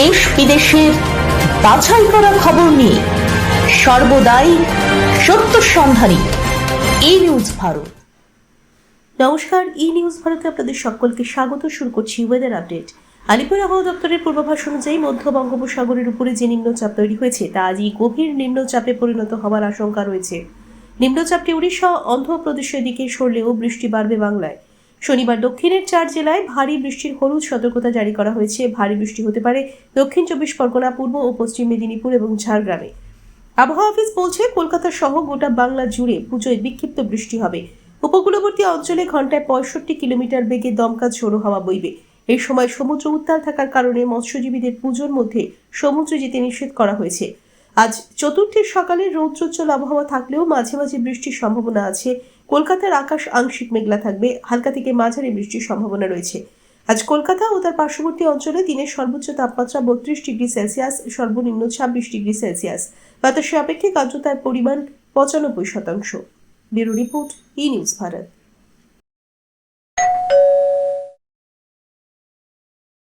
দেশ বিদেশের বাছাই করা খবর নিয়ে সর্বদাই সত্য সন্ধানী এই নিউজ ভারত। নমস্কার ই নিউজ ভারতে আপনাদের সকলকে স্বাগত। শুরু করছি ওয়েদার আপডেট আলিপুর আবহাওয়া দপ্তরের পূর্বাভাস অনুযায়ী মধ্য বঙ্গোপসাগরের উপরে যে নিম্নচাপ তৈরি হয়েছে, তা আজই গভীর নিম্নচাপে পরিণত হওয়ার আশঙ্কা রয়েছে। নিম্নচাপটি উড়িষ্যা, অন্ধ্রপ্রদেশের দিকে সরলেও বৃষ্টি বাড়বে বাংলায়। শনিবার দক্ষিণের চার জেলায় ভারী বৃষ্টির হলুদ সতর্কতা জারি করা হয়েছে। ভারী বৃষ্টি হতে পারে দক্ষিণ চব্বিশ পরগনা, পূর্ব ও পশ্চিম মেদিনীপুর এবং ঝাড়গ্রামে। আবহাওয়া অফিস বলছে, কলকাতা সহ গোটা বাংলা জুড়ে পুজোয় বিক্ষিপ্ত বৃষ্টি হবে। উপকূলবর্তী অঞ্চলে ঘন্টায় পঁয়ষট্টি কিলোমিটার বেগে দমকা ঝোড়ো হাওয়া বইবে। এই সময় সমুদ্র উত্তাল থাকার কারণে মৎস্যজীবীদের পুজোর মধ্যে সমুদ্রে যেতে নিষেধ করা হয়েছে। আজ চতুর্থীর সকালে রৌদ্রোজ্জ্বল আবহাওয়া থাকলেও মাঝে মাঝে বৃষ্টির সম্ভাবনা আছে। কলকাতার আকাশ আংশিক মেঘলা থাকবে, হালকা থেকে মাঝারি বৃষ্টির সম্ভাবনা রয়েছে। আজ কলকাতা ও তার পার্শ্ববর্তী অঞ্চলে দিনের সর্বোচ্চ তাপমাত্রা বত্রিশ ডিগ্রি সেলসিয়াস, সর্বনিম্ন ছাব্বিশ ডিগ্রি সেলসিয়াস। বাতাসে আপেক্ষিক আর্দ্রতার পরিমাণ পঁচানব্বই শতাংশ। Bureau report, E news Bharat.